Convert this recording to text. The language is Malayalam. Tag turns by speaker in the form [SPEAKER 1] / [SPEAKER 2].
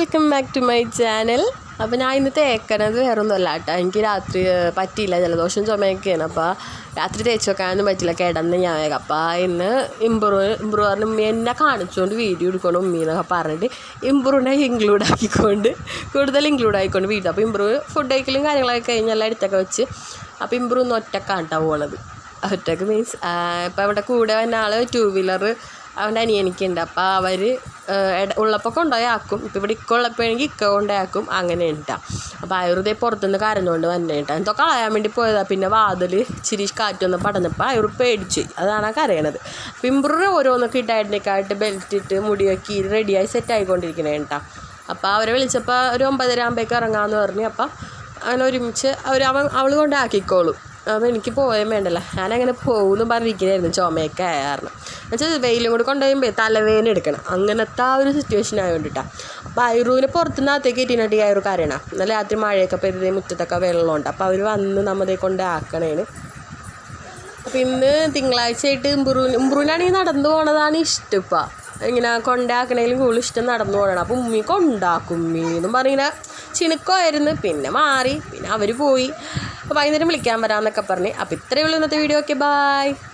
[SPEAKER 1] Welcome back to my channel അപ്പോൾ ഞാൻ ഇന്ന് തേക്കണത് വേറെ ഒന്നുമല്ല കേട്ടോ. എനിക്ക് രാത്രി പറ്റിയില്ല. ജലദോഷം ചുമയൊക്കെയാണ്. അപ്പോൾ രാത്രി തേച്ച് വെക്കാനൊന്നും പറ്റില്ല കിടന്ന് ഞാൻ വേഗം. അപ്പോൾ ഇന്ന് ഇമ്പ്രൂവ് ഇമ്പ്രൂവ് പറഞ്ഞ് ഉമ്മി എന്നെ കാണിച്ചുകൊണ്ട് വീഡിയോ എടുക്കണം ഉമ്മി എന്നൊക്കെ പറഞ്ഞിട്ട് ഇമ്പ്രൂവിനെ ഇൻക്ലൂഡ് ആക്കിക്കൊണ്ട് കൂടുതൽ ഇൻക്ലൂഡ് ആയിക്കൊണ്ട് വീഡിയോ അപ്പോൾ ഇമ്പ്രൂവ് ഫുഡ് കഴിക്കലും കാര്യങ്ങളൊക്കെ കഴിഞ്ഞ് എല്ലാം എടുത്തൊക്കെ വെച്ച് അപ്പോൾ ഇമ്പ്രൂവ് ഒന്ന് ഒറ്റക്കാണ് കേട്ടോ പോണത്. ഒറ്റയ്ക്ക് മീൻസ് ഇപ്പോൾ ഇവിടെ കൂടെ വന്ന ആൾ ടൂ വീലർ അവന്റെ അനിയനിക്കുണ്ട്. അപ്പോൾ അവർ ഉള്ളപ്പോൾ കൊണ്ടുപോയി ആക്കും. ഇപ്പോൾ ഇവിടെ ഇക്ക ഉള്ളപ്പോഴെങ്കിൽ ഇക്ക കൊണ്ടുപോയി ആക്കും. അങ്ങനെ ഉണ്ടാ അപ്പോൾ ആയുർവേദ പുറത്തുനിന്ന് കരഞ്ഞുകൊണ്ട് വന്നേട്ടാ. എന്തോ കളയാൻ വേണ്ടി പോയതാ? പിന്നെ വാതിൽ ചിരി കാറ്റൊന്ന് പടന്നപ്പോൾ ആയുർ പേടിച്ചു. അതാണ് ആ കരയണത്. പിമ്പ്രൂർ ഓരോന്നൊക്കെ ഇട്ടായിട്ടേക്കായിട്ട് ബെൽറ്റ് ഇട്ട് മുടിയൊക്കെ റെഡിയായി സെറ്റ് ആയിക്കൊണ്ടിരിക്കണേ കേട്ടാ അപ്പോൾ അവരെ വിളിച്ചപ്പോൾ ഒരു ഒമ്പതര ആകുമ്പോഴേക്ക് ഇറങ്ങാമെന്ന് പറഞ്ഞു. അപ്പം അങ്ങനെ ഒരുമിച്ച് അവർ അവൾ കൊണ്ടാക്കിക്കോളും അപ്പോൾ എനിക്ക് പോയാൽ വേണ്ടല്ലോ. ഞാനങ്ങനെ പോകുമെന്ന് പറഞ്ഞിരിക്കുന്നതായിരുന്നു ചുമയൊക്കെ ആയ കാരണം. എന്നുവെച്ചാൽ വെയിലും കൂടി കൊണ്ടുപോയി തലവേദന എടുക്കണം. അങ്ങനത്തെ ആ ഒരു സിറ്റുവേഷൻ ആയതുകൊണ്ടിട്ടാണ് അപ്പോൾ അയറൂവിനെ പുറത്തുനിന്ന് അകത്തേക്ക് അയറു കാര്യമാണ് എന്നാൽ രാത്രി മഴയൊക്കെ പെയ്തത് മുറ്റത്തൊക്കെ വെള്ളമുണ്ട് അപ്പോൾ അവർ വന്ന് നമ്മതേ കൊണ്ട് ആക്കണേന്. അപ്പം ഇന്ന് തിങ്കളാഴ്ച ആയിട്ട് ഇമ്പ്രൂ ഇമ്പ്രൂവിനാണെങ്കിൽ നടന്നു പോണതാണ് ഇഷ്ടം ഇപ്പം ഇങ്ങനെ കൊണ്ടാക്കണേലും കൂടുതൽ ഇഷ്ടം നടന്നു പോകണം അപ്പം ഉമ്മി കൊണ്ടാക്കും ഉമ്മി എന്നും പറഞ്ഞിങ്ങനെ ചിണുക്കമായിരുന്നു പിന്നെ മാറി. പിന്നെ അവർ പോയി. അപ്പോൾ വൈകുന്നേരം വിളിക്കാൻ വരാമെന്നൊക്കെ പറഞ്ഞ്. അപ്പോൾ ഇത്രയേ ഉള്ളൂ ഇന്നത്തെ വീഡിയോ ഓക്കെ ബായ്